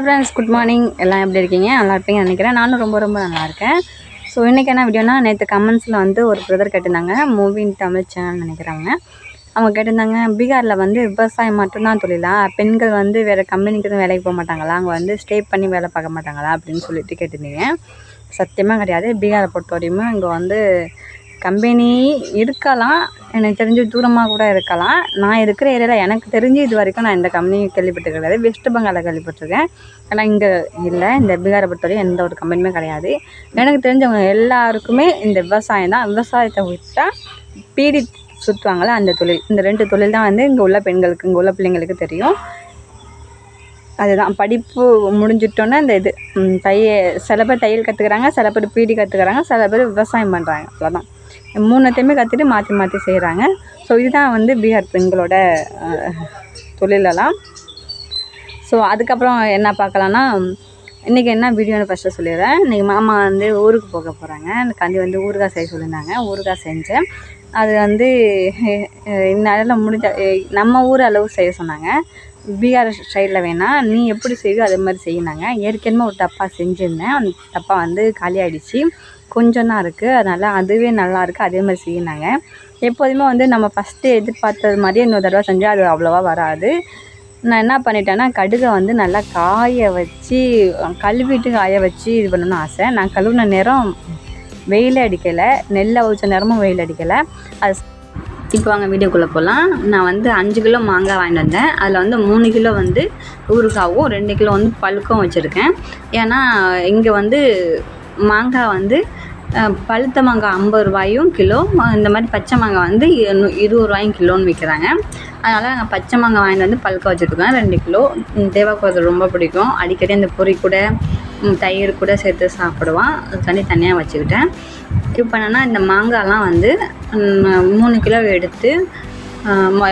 Hi friends good morning எல்லாம் எப்படி இருக்கீங்க? நல்லா இருப்பீங்கன்னு நினைக்கிறேன். நானும் ரொம்ப ரொம்ப நல்லா இருக்கேன். ஸோ இன்றைக்கி என்ன வீடியோனா நேற்று கமெண்ட்ஸில் வந்து ஒரு பிரதர் கேட்டிருந்தாங்க. மூவின் தமிழ் சேனல் நினைக்கிறாங்க அவங்க கேட்டிருந்தாங்க பீகாரில் வந்து விவசாயம் மட்டும்தான் தொழிலா? பெண்கள் வந்து வேறு கம்பெனிக்கு எதுவும் வேலைக்கு போக மாட்டாங்களா? அங்கே வந்து ஸ்டே பண்ணி வேலை பார்க்க மாட்டாங்களா? அப்படின்னு சொல்லிட்டு கேட்டிருந்தீங்க. சத்தியமாக கிடையாது. பீகாரை பொறுத்த வரையுமே இங்கே வந்து கம்பெனி இருக்கலாம். எனக்கு தெரிஞ்சு தூரமாக கூட இருக்கலாம். நான் இருக்கிற ஏரியாவில் எனக்கு தெரிஞ்சு இது வரைக்கும் நான் இந்த கம்பெனி கேள்விப்பட்டது கிடையாது. வெஸ்ட் பெங்காலில் கேள்விப்பட்டிருக்கேன். ஆனால் இங்கே இல்லை. இந்த பீகாரை பொறுத்தவரையும் எந்த ஒரு கம்பெனியுமே கிடையாது. எனக்கு தெரிஞ்சவங்க எல்லாருக்குமே இந்த விவசாயம் தான். விவசாயத்தை விட்டால் பீடி சுற்றுவாங்களே அந்த தொழில். இந்த ரெண்டு தொழில் தான் வந்து இங்கே உள்ள பெண்களுக்கு இங்கே உள்ள பிள்ளைங்களுக்கு தெரியும். அதுதான். படிப்பு முடிஞ்சிட்டோன்னே இந்த இது. தைய சில பேர் தையல் கற்றுக்குறாங்க சில பேர் பீடி கற்றுக்குறாங்க சில பேர் விவசாயம் பண்ணுறாங்க அவ்வளோதான் மூணுத்தையுமே கற்றுட்டு மாற்றி மாற்றி செய்கிறாங்க ஸோ இதுதான் வந்து பீகார் பெண்களோட தொழிலெல்லாம். ஸோ அதுக்கப்புறம் என்ன பார்க்கலான்னா இன்றைக்கி என்ன வீடியோன்னு ஃபஸ்ட்டு சொல்லிடுறேன். இன்றைக்கி மாமா வந்து ஊருக்கு போக போகிறாங்க கந்தி வந்து ஊறுகாய் செய்ய சொல்லியிருந்தாங்க. ஊறுகாய் செஞ்சேன். அது வந்து இந்நாளில் முடிஞ்ச நம்ம ஊர் அளவு செய்ய சொன்னாங்க. பீகார் ஸ்டைலில் வேணால் நீ எப்படி செய்வியோ அதே மாதிரி செய்யினாங்க ஏற்கனவே ஒரு டப்பா செஞ்சுருந்தேன். அந்த டப்பா வந்து காலியாகிடுச்சு கொஞ்சம் தான் இருக்குது அதனால் அதுவே நல்லாயிருக்கு அதே மாதிரி செய்யினாங்க. எப்போதுமே வந்து நம்ம ஃபஸ்ட்டு எதிர்பார்த்தது மாதிரியே இன்னொரு தடவை செஞ்சால் அது அவ்வளோவா வராது. நான் என்ன பண்ணிட்டேன்னா கடுகை வந்து நல்லா காய வச்சு கழுவிட்டு காய வச்சு இது பண்ணணும்னு ஆசை. நான் கழுவின நேரம் வெயில் அடிக்கலை. நெல்லை வச்ச நேரமும் வெயில் அடிக்கலை. அது இப்போ வாங்க வீடியோக்குள்ளே போகலாம் நான் வந்து அஞ்சு கிலோ மாங்காய் வாங்கிட்டு வந்தேன். அதில் வந்து மூணு கிலோ வந்து ஊறுகாவும் ரெண்டு கிலோ வந்து பழுக்கும் வச்சுருக்கேன். ஏன்னா இங்கே வந்து மாங்காய் வந்து பழுத்த மாங்காய் ஐம்பது ரூபாயும் கிலோ இந்த மாதிரி பச்சை மாங்காய் வந்து இருபது ரூபாயும் கிலோன்னு விற்கிறாங்க அதனால் நாங்கள் பச்சை மாங்காய் வாங்கிட்டு வந்து பழுக்க வச்சுருக்கேன் ரெண்டு கிலோ. ம், ரொம்ப பிடிக்கும். அடிக்கடி அந்த பொரி கூட தயிர் கூட சேர்த்து சாப்பிடுவான். தனி தனியாக வச்சுக்கிட்டேன். இப்போ என்னென்னா இந்த மாங்காய்லாம் வந்து மூணு கிலோ எடுத்து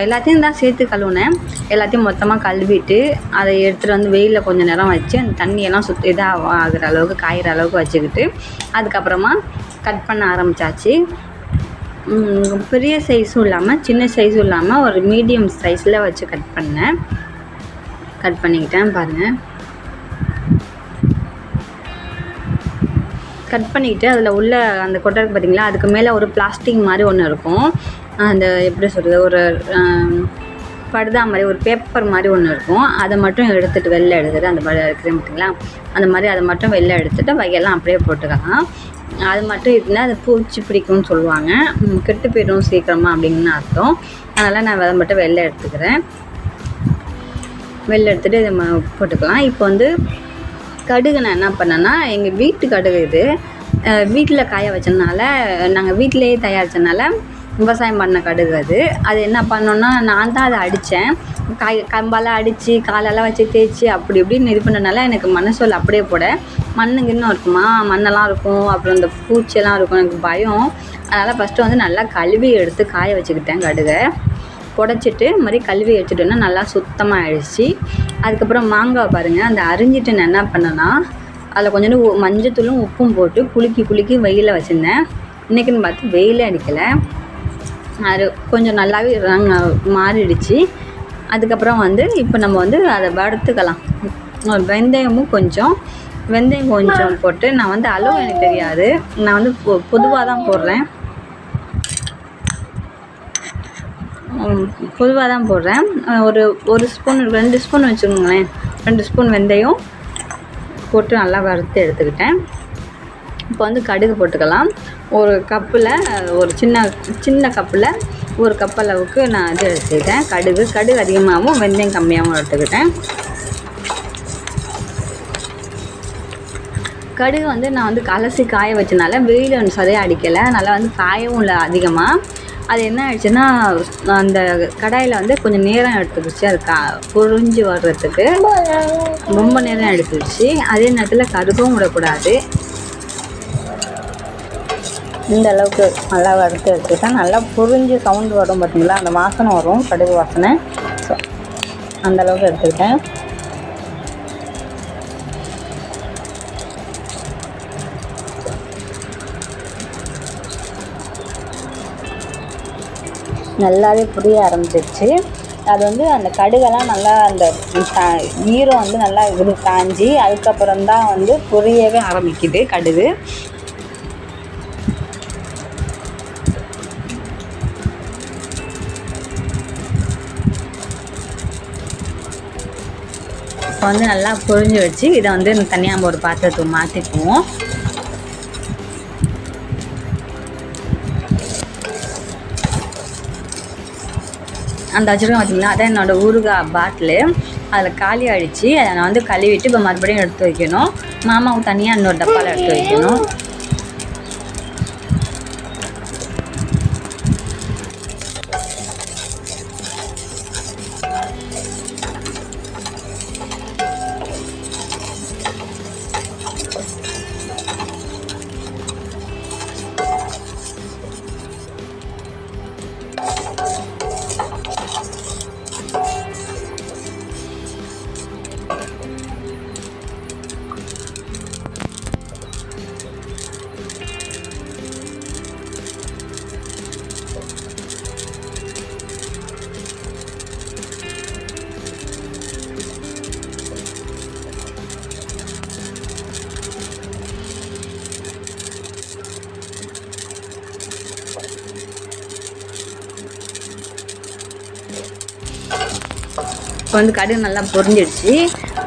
எல்லாத்தையும் தான் சேர்த்து கழுவுனேன். எல்லாத்தையும் மொத்தமாக கழுவிட்டு அதை எடுத்துகிட்டு வந்து வெயிலில் கொஞ்சம் நேரம் வச்சு அந்த தண்ணியெல்லாம் சுத் இதாக ஆகிற அளவுக்கு காயிற அளவுக்கு வச்சுக்கிட்டு அதுக்கப்புறமா கட் பண்ண ஆரம்பித்தாச்சு பெரிய சைஸும் இல்லாமல் சின்ன சைஸும் இல்லாமல் ஒரு மீடியம் சைஸில் வச்சு கட் பண்ணேன். கட் பண்ணிக்கிட்டேன் பாருங்கள் கட் பண்ணிக்கிட்டு அதில் உள்ள அந்த கொட்டை இருக்குது பார்த்தீங்களா அதுக்கு மேலே ஒரு பிளாஸ்டிக் மாதிரி ஒன்று இருக்கும். அந்த எப்படி சொல்கிறது ஒரு படுதா மாதிரி ஒரு பேப்பர் மாதிரி ஒன்று இருக்கும். அதை மட்டும் எடுத்துகிட்டு வெளில எடுத்துகிட்டு அந்த மாதிரி இருக்கிறேன் பார்த்தீங்களா அந்த மாதிரி அதை மட்டும் வெளில எடுத்துகிட்டு வையெல்லாம் அப்படியே போட்டுக்கலாம். அது மட்டும் இருந்தால் அது பூச்சி பிடிக்கும்னு சொல்லுவாங்க. கெட்டு போயிடும் சீக்கிரமாக அப்படின்னு அர்த்தம். அதனால் நான் அதை மட்டும் வெளில எடுத்துக்கிறேன். வெளில எடுத்துகிட்டு இதை போட்டுக்கலாம். இப்போ வந்து கடுகு நான் என்ன பண்ணேன்னா எங்கள் வீட்டு கடுகு இது வீட்டில் காய வச்சதுனால நாங்கள் வீட்டிலேயே தயாரித்தனால விவசாயம் பண்ண கடுகு அது. அது என்ன பண்ணோன்னா நான் தான் அதை அடித்தேன் காய் கம்பெல்லாம் அடித்து காலெல்லாம் வச்சு தேய்ச்சி அப்படி இப்படின்னு இது பண்ணனால எனக்கு மனசோல் அப்படியே போட. மண்ணு கிண்ணம் இருக்குமா? மண்ணெல்லாம் இருக்கும். அப்புறம் இந்த பூச்சியெல்லாம் இருக்கும். எனக்கு பயம். அதனால் ஃபஸ்ட்டு வந்து நல்லா கழுவி எடுத்து காய வச்சுக்கிட்டேன் கடுகை. புடச்சிட்டு இந்த மாதிரி கழுவி வச்சுட்டோன்னா நல்லா சுத்தமாக ஆயிடுச்சு அதுக்கப்புறம் மாங்காய் பாருங்கள் அந்த அரிஞ்சிட்டு நான் என்ன பண்ணேன்னா அதில் கொஞ்சோண்டு மஞ்சத்தூளும் உப்பும் போட்டு குலுக்கி குலுக்கி வெயிலில் வச்சுருந்தேன். இன்றைக்குன்னு பார்த்து வெயிலே அடிக்கலை. அது கொஞ்சம் நல்லாவே ரங் மாறிடுச்சு. அதுக்கப்புறம் வந்து இப்போ நம்ம வந்து அதை வறுத்துக்கலாம். வெந்தயமும் கொஞ்சம் வெந்தயம் கொஞ்சம் போட்டு நான் வந்து அளவு எனக்கு தெரியாது. நான் வந்து பொதுவாக தான் போடுறேன். பொதுவாக தான் போடுறேன். ஒரு ஒரு ஸ்பூன் ரெண்டு ஸ்பூன் வச்சுக்கோங்களேன். ரெண்டு ஸ்பூன் வெந்தயம் போட்டு நல்லா வறுத்து எடுத்துக்கிட்டேன். இப்போ வந்து கடுகு போட்டுக்கலாம். ஒரு கப்பில் ஒரு சின்ன சின்ன கப்பில் ஒரு கப் அளவுக்கு நான் இது எடுத்துக்கிட்டேன். கடுகு கடுகு அதிகமாகவும் வெந்தயம் கம்மியாகவும் எடுத்துக்கிட்டேன். கடுகு வந்து நான் வந்து கலசி காய வச்சனால வெயில் வந்து சரியாக அடிக்கலை. நல்லா வந்து காயவும் இல்லை அதிகமாக அது என்ன ஆயிடுச்சுன்னா அந்த கடாயில் வந்து கொஞ்சம் நேரம் எடுத்துக்கிச்சு அது கா பொரிஞ்சு வர்றதுக்கு ரொம்ப நேரம் எடுத்துக்கிச்சு அதே நேரத்தில் கருகவும் விடக்கூடாது. இந்த அளவுக்கு நல்லா வறுத்து எடுத்துக்கிட்டா நல்லா பொறிஞ்சு சவுண்டு வரும் பார்த்தீங்களா அந்த வாசனை வரும் கடுகு வாசனை. ஸோ அந்த அளவுக்கு எடுத்துக்கிட்டேன். நல்லாவே புரிய ஆரம்பிச்சிருச்சு. அது வந்து அந்த கடுகெல்லாம் நல்லா அந்த ஈரம் வந்து நல்லா இது காஞ்சி அதுக்கப்புறம் தான் வந்து புரியவே ஆரம்பிக்குது கடுகு. இப்போ வந்து நல்லா புரிஞ்சு வச்சு இதை வந்து தனியாக நம்ம ஒரு பாத்திரத்துக்கு மாற்றிக்குவோம் அந்த வச்சுருக்கேன் பார்த்தீங்கன்னா அதான் என்னோடய ஊறுகாய் பாட்டிலு. அதில் காலி ஆயிடுச்சு. அதை நான் வந்து கழுவிட்டு இப்போ மறுபடியும் எடுத்து வைக்கணும். மாமாவுக்கு தனியாக இன்னொரு டப்பாவில் எடுத்து வைக்கணும். இப்போ வந்து கடுகு நல்லா பொரிஞ்சிடுச்சு.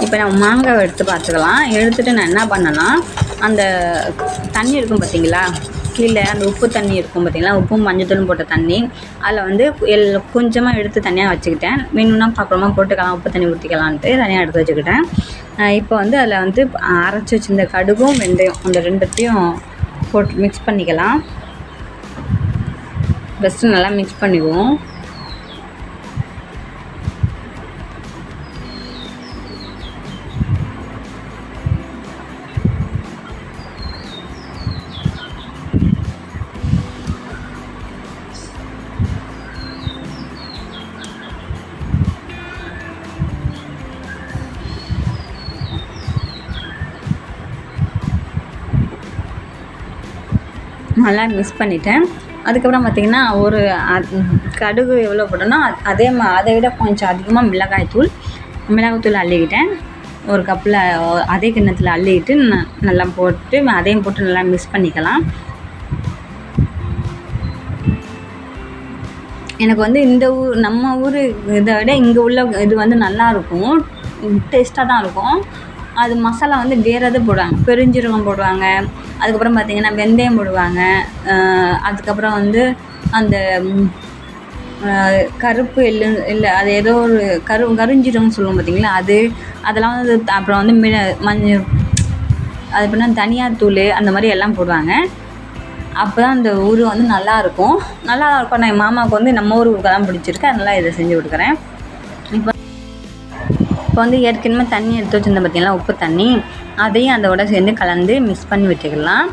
இப்போ நம்ம மாங்காய் எடுத்து பார்த்துக்கலாம். எடுத்துட்டு நான் என்ன பண்ணேன்னா அந்த தண்ணி இருக்கும் பார்த்தீங்களா? கீழே அந்த உப்பு தண்ணி இருக்கும் பார்த்தீங்களா? உப்பும் மஞ்சத்தூளும் போட்ட தண்ணி. அதில் வந்து எல் கொஞ்சமாக எடுத்து தனியாக வச்சுக்கிட்டேன். வேணும்னா அப்புறமா போட்டுக்கலாம் உப்பு தண்ணி ஊற்றிக்கலான்ட்டு தனியாக எடுத்து வச்சுக்கிட்டேன். இப்போ வந்து அதில் வந்து அரைச்சி வச்சிருந்த கடுகும் வெந்தயம் அந்த ரெண்டுத்தையும் போட்டு மிக்ஸ் பண்ணிக்கலாம். ஃபஸ்ட்டு நல்லா மிக்ஸ் பண்ணிக்குவோம் நல்லா மிஸ் பண்ணிட்டேன். அதுக்கப்புறம் பார்த்திங்கன்னா ஒரு கடுகு எவ்வளோ போட்டோன்னா அதே மா அதை விட கொஞ்சம் அதிகமாக மிளகாய் தூள் மிளகாய் தூள் அள்ளிக்கிட்டேன். ஒரு கப்பில் அதே கிண்ணத்தில் அள்ளிக்கிட்டு ந- நல்லா போட்டு அதையும் போட்டு நல்லா மிக்ஸ் பண்ணிக்கலாம். எனக்கு வந்து இந்த ஊர் நம்ம ஊர் இதை விட இங்கே உள்ள இது வந்து நல்லாயிருக்கும் டேஸ்ட்டாக தான் இருக்கும். அது மசாலா வந்து வேறு எதுவும் போடுவாங்க. பெருஞ்சீரகம் போடுவாங்க. அதுக்கப்புறம் பார்த்திங்கன்னா வெந்தயம் போடுவாங்க. அதுக்கப்புறம் வந்து அந்த கருப்பு எள்ளு இல்லை அது ஏதோ ஒரு கரு கருஞ்சீரகம்னு சொல்லுவோம் பார்த்தீங்களா அது அதெல்லாம் வந்து அப்புறம் வந்து மி மஞ்சள் அது எப்படின்னா தனியாத்தூள் அந்த மாதிரி எல்லாம் போடுவாங்க. அப்போ தான் அந்த ஊர் வந்து நல்லா இருக்கும். நல்லா இருக்கும். நான் என் மாமாவுக்கு வந்து நம்ம ஊர் ஊருக்கு தான் பிடிச்சிருக்கு. அதனால் இதை செஞ்சு கொடுக்குறேன். இப்போ இப்போ வந்து ஏற்கனவே தண்ணி எடுத்து வச்சிருந்தேன் பார்த்தீங்களா உப்பு தண்ணி. அதையும் அதோட சேர்ந்து கலந்து மிக்ஸ் பண்ணி விட்டுக்கலாம்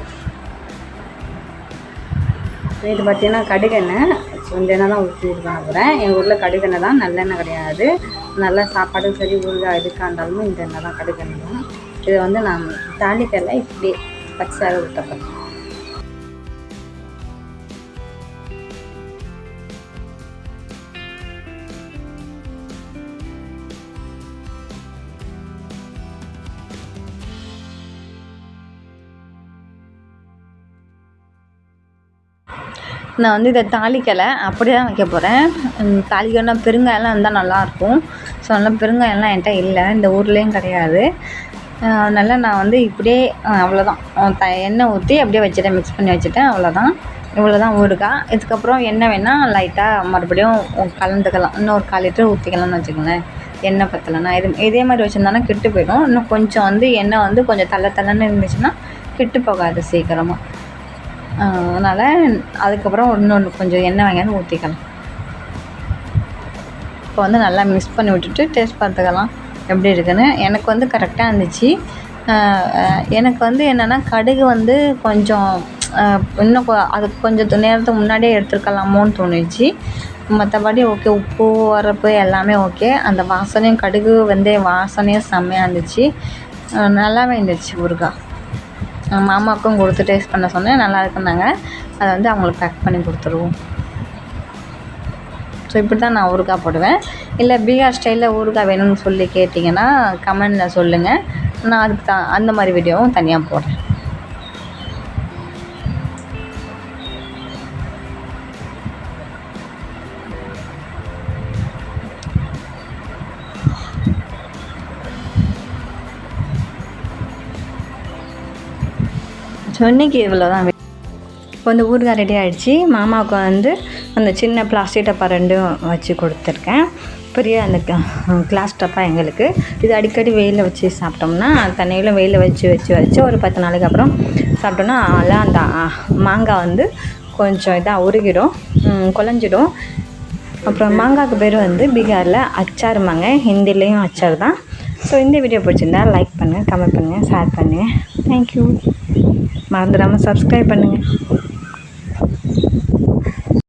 இது பார்த்தீங்கன்னா கடுகெண்ணெய். இந்த எண்ணெய் தான் ஊற்றி இது பண்ண போகிறேன் எங்கள் ஊரில் கடுகெண்ணெய் தான் நல்லெண்ணெய் கிடையாது. நல்ல சாப்பாடும் சரி ஊறுகாய் எதுக்காக இருந்தாலும் இந்த எண்ணெய் தான் கடுகெண்ணெய் தான். இதை வந்து நான் தாளிக்கல இப்படி பச்சையாக ஊற்றப்படுறேன் நான் வந்து இதை தாளிக்கலை. அப்படியே தான் வைக்க போகிறேன் தாளிக்கணும்னா பெருங்காயெல்லாம் இருந்தால் நல்லாயிருக்கும். ஸோ நல்லா பெருங்காயம்லாம் என்கிட்ட இல்லை. இந்த ஊர்லேயும் கிடையாது. அதனால் நான் வந்து இப்படியே அவ்வளோதான் த எண்ணெய் ஊற்றி அப்படியே வச்சுட்டேன். மிக்ஸ் பண்ணி வச்சுட்டேன். அவ்வளோதான் இவ்வளோ தான் ஊறுகாய். இதுக்கப்புறம் எண்ணெய் வேணால் லைட்டாக மறுபடியும் கலந்துக்கலாம். இன்னும் ஒரு கால் லிட்டர் ஊற்றிக்கலாம்னு வச்சுக்கோங்களேன். எண்ணெய் பத்தலைன்னா. இது இதே மாதிரி வச்சுருந்தாலும் கெட்டு போயிடும். இன்னும் கொஞ்சம் வந்து எண்ணெய் வந்து கொஞ்சம் தள்ள தள்ளன்னு இருந்துச்சுன்னா கெட்டு போகாது சீக்கிரமாக அதனால் அதுக்கப்புறம் இன்னொன்று கொஞ்சம் எண்ணெய் வாங்கியாந்து ஊற்றிக்கலாம் இப்போ வந்து நல்லா மிக்ஸ் பண்ணி விட்டுட்டு டேஸ்ட் பார்த்துக்கலாம் எப்படி இருக்குன்னு. எனக்கு வந்து கரெக்டாக இருந்துச்சு. எனக்கு வந்து என்னென்னா கடுகு வந்து கொஞ்சம் இன்னும் கொ- அது கொஞ்சம் நேரத்துக்கு முன்னாடியே எடுத்துருக்கலாமோன்னு தோணுச்சு. மற்றபடி ஓகே உப்பு உரப்பு எல்லாமே ஓகே அந்த வாசனையும் கடுகு வந்து வாசனையும் செம்மையாக இருந்துச்சு. நல்லாவே இருந்துச்சு ஊறுகாய் மாமாவுக்கும் கொடுத்து டேஸ்ட் பண்ண சொன்னேன். நல்லா இருக்குன்னாங்க. அதை வந்து அவங்களுக்கு பேக் பண்ணி கொடுத்துருவோம். ஸோ இப்படி தான் நான் ஊறுகாய் போடுவேன். இல்லை பீகார் ஸ்டைலில் ஊறுகாய் வேணும்னு சொல்லி கேட்டிங்கன்னா கமெண்டில் சொல்லுங்கள் நான் அதுக்கு தான் அந்த மாதிரி வீடியோவும் தனியாக போடுறேன். ஸோ இன்றைக்கி இவ்வளோ தான் இப்போ வந்து ஊறுகாய் ரெடி ஆகிடுச்சு மாமாவுக்கு வந்து அந்த சின்ன பிளாஸ்டிக் டப்பா ரெண்டும் வச்சு கொடுத்துருக்கேன். பெரிய அந்த கிளாஸ் டப்பா எங்களுக்கு. இது அடிக்கடி வெயிலில் வச்சு சாப்பிட்டோம்னா தண்ணியில் வெயிலில் வச்சு வச்சு வச்சு ஒரு பத்து நாளைக்கு அப்புறம் சாப்பிட்டோம்னா அதெல்லாம் அந்த மாங்காய் வந்து கொஞ்சம் இதாக உருகிடும் குழஞ்சிடும். அப்புறம் மாங்காய்க்கு பேர் வந்து பீகாரில் அச்சாருமாங்க ஹிந்திலேயும் அச்சார் தான். ஸோ இந்த வீடியோ பிடிச்சிருந்தா லைக் பண்ணுங்கள் கமெண்ட் பண்ணுங்கள் ஷேர் பண்ணுங்கள் தேங்க்யூ மறந்துடாமல் சப்ஸ்கிரைப் பண்ணுங்கள்